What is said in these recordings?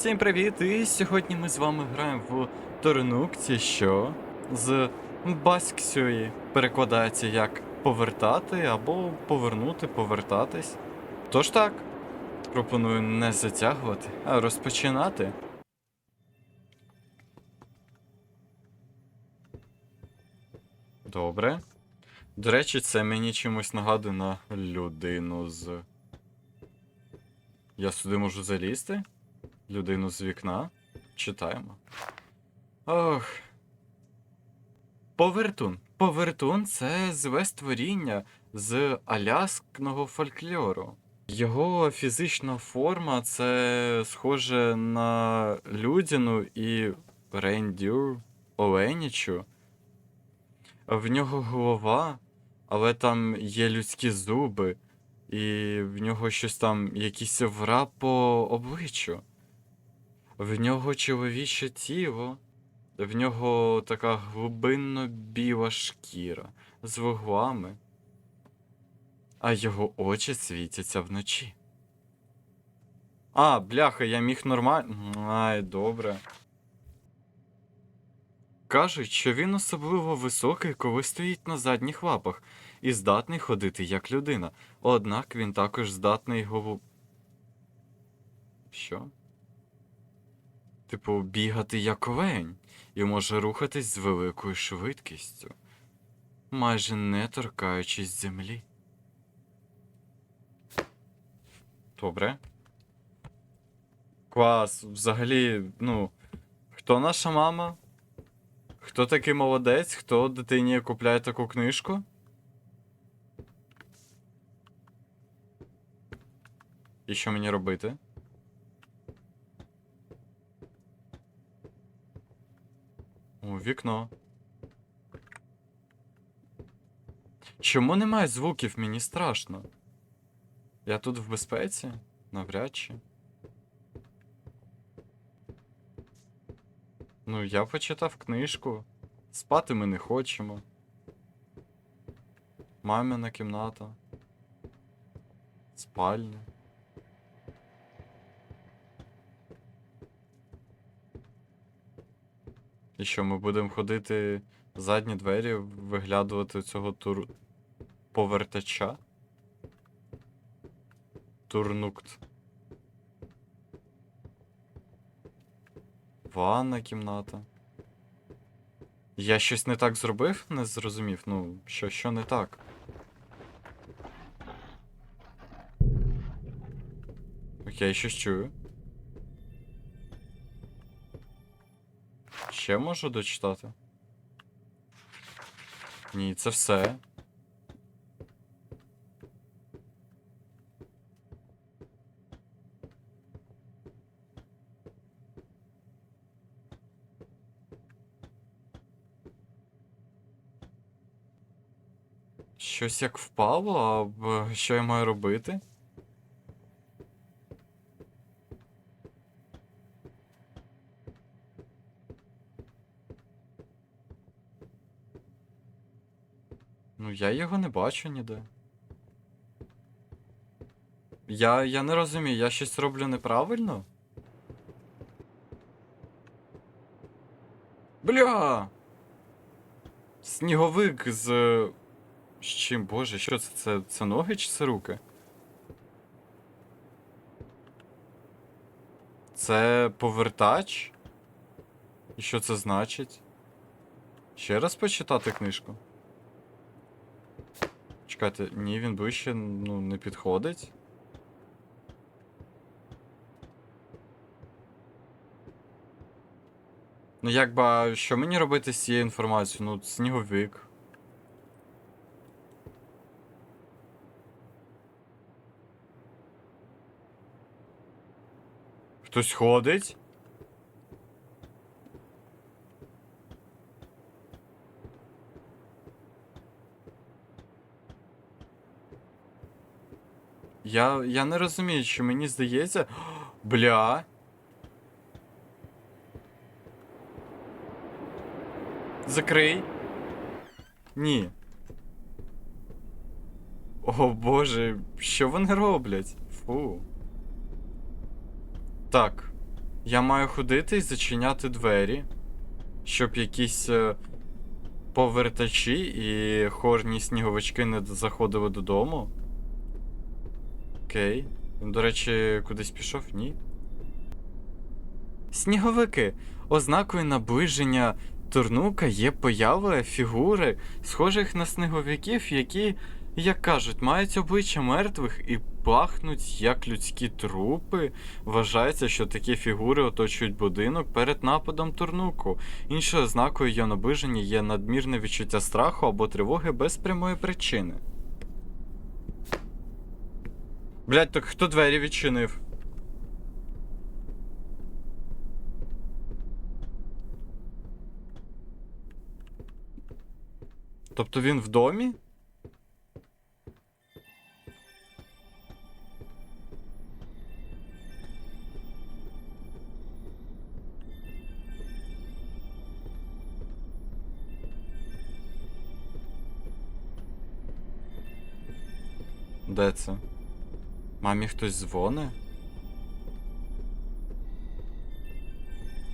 Всім привіт! І сьогодні ми з вами граємо в Торнукці, що з Басксюї перекладається як повертати або повернути, повертатись. Тож так, пропоную не затягувати, а розпочинати. Добре. До речі, це мені чимось нагадує на людину з. Я сюди можу залізти? Людину з вікна. Читаємо. Ох. Повертун. Повертун це зве створіння з аляскного фольклору. Його фізична форма це схоже на людяну і рейндюр оленячу. В нього голова, але там є людські зуби, і в нього щось там, якийсь вра по обличчю. В нього чоловіче тіло, в нього така глибинно біла шкіра з вуглами, а його очі світяться вночі. А, бляха, я міг нормально. Ай, добре. Кажуть, що він особливо високий, коли стоїть на задніх лапах, і здатний ходити як людина. Однак він також здатний голу. Що? Типу, бігати як олень, і може рухатись з великою швидкістю, майже не торкаючись землі. Добре. Клас. Взагалі, ну, хто наша мама? Хто такий молодець? Хто дитині купляє таку книжку? І що мені робити? Вікно. Чому немає звуків? Мені страшно. Я тут в безпеці? Навряд чи. Ну, я почитав книжку. Спати ми не хочемо. Мамина кімната. Спальня. І що, ми будемо ходити задні двері, виглядувати цього тур... повертача? Турнукт. Ванна кімната. Я щось не так зробив? Не зрозумів. Ну, що, що не так? Окей, щось чую. Ще можу дочитати? Ні, це все. Щось як впало, а що я маю робити? Ну, я його не бачу ніде. Я, я не розумію, я щось роблю неправильно? Бля! Сніговик з. З чим, боже, що це? Це, це ноги чи це руки? Це повертач? І що це значить? Ще раз почитати книжку? Чекайте, ні, він ближче ну, не підходить. Ну якби, а що мені робити з цією інформацією? Ну, сніговик. Хтось ходить? Я, я не розумію, що мені здається. Бля. Закрий. Ні. О боже, що вони роблять? Фу. Так. Я маю ходити і зачиняти двері, щоб якісь е, повертачі і хорні сніговички не заходили додому. Окей. Він, до речі, кудись пішов? Ні. Сніговики. Ознакою наближення турнука є поява фігури, схожих на сніговиків, які, як кажуть, мають обличчя мертвих і пахнуть як людські трупи. Вважається, що такі фігури оточують будинок перед нападом турнуку. Іншою ознакою його наближення є надмірне відчуття страху або тривоги без прямої причини. Блять, так хто двері відчинив? Тобто він в домі? Де це? Мамі хтось дзвони?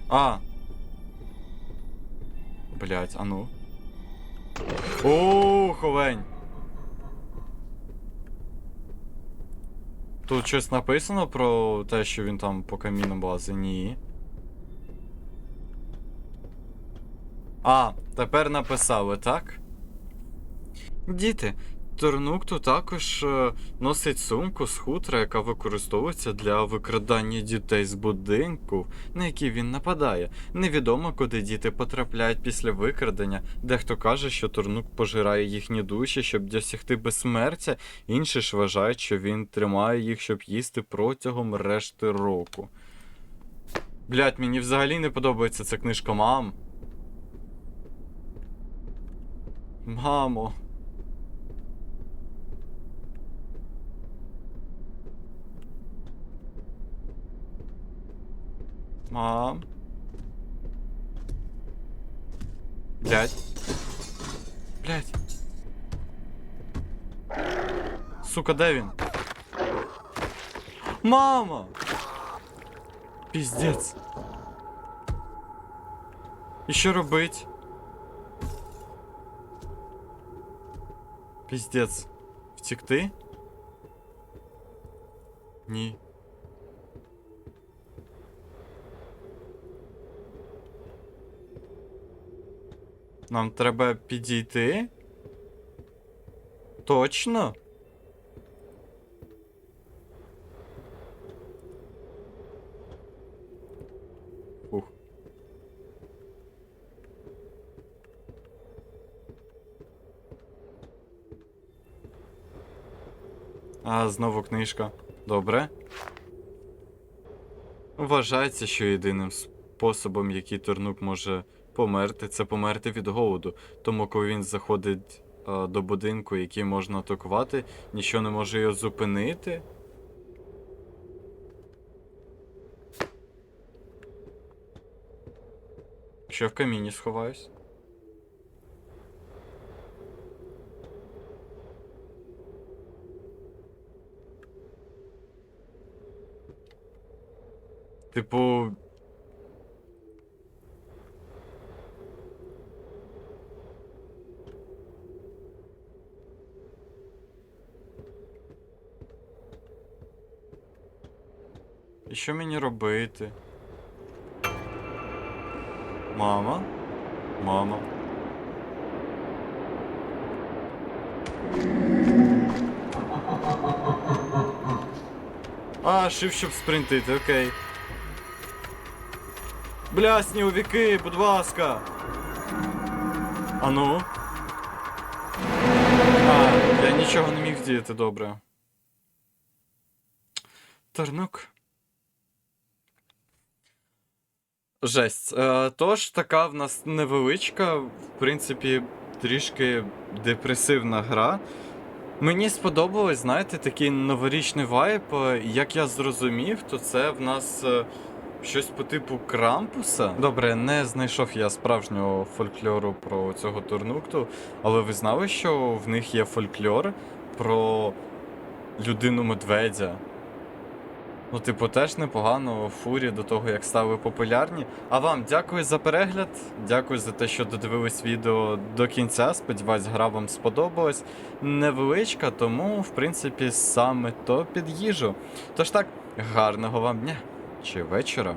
А. Блять, а ну. О, ховень. Тут щось написано про те, що він там по камінам лазить? Ні. А, тепер написали, так? Діти, Торнукту також е, носить сумку з хутра, яка використовується для викрадання дітей з будинку, на який він нападає. Невідомо, куди діти потрапляють після викрадення. Дехто каже, що Торнук пожирає їхні душі, щоб досягти безсмертя, інші ж вважають, що він тримає їх, щоб їсти протягом решти року. Блять, мені взагалі не подобається ця книжка, мам. Мамо. Мам. Блять. Блять. Сука, де він? Мама! Піздець. І що робить? Піздець. Втікти? Ні. Нам треба підійти? Точно? Ух. А, знову книжка. Добре. Вважається, що єдиним способом, який Турнук може померти, це померти від голоду. Тому, коли він заходить е, до будинку, який можна атакувати, нічого не може його зупинити. Що в каміні сховаюсь? Типу, І що мені робити? Мама? Мама. А, шив, щоб спринтити, окей. Бля, сніговіки, будь ласка. А ну. А, я нічого не міг діяти, добре. Тарнук. Жесть. Е, тож, така в нас невеличка, в принципі, трішки депресивна гра. Мені сподобалось, знаєте, такий новорічний вайб. Е, Як я зрозумів, то це в нас е, щось по типу крампуса. Добре, не знайшов я справжнього фольклору про цього турнукту, але ви знали, що в них є фольклор про людину медведя. Ну, типу, теж непогано фурі до того, як стали популярні. А вам дякую за перегляд. Дякую за те, що додивились відео до кінця. Сподіваюсь, гра вам сподобалась. Невеличка, тому, в принципі, саме то під їжу. Тож так, гарного вам дня чи вечора.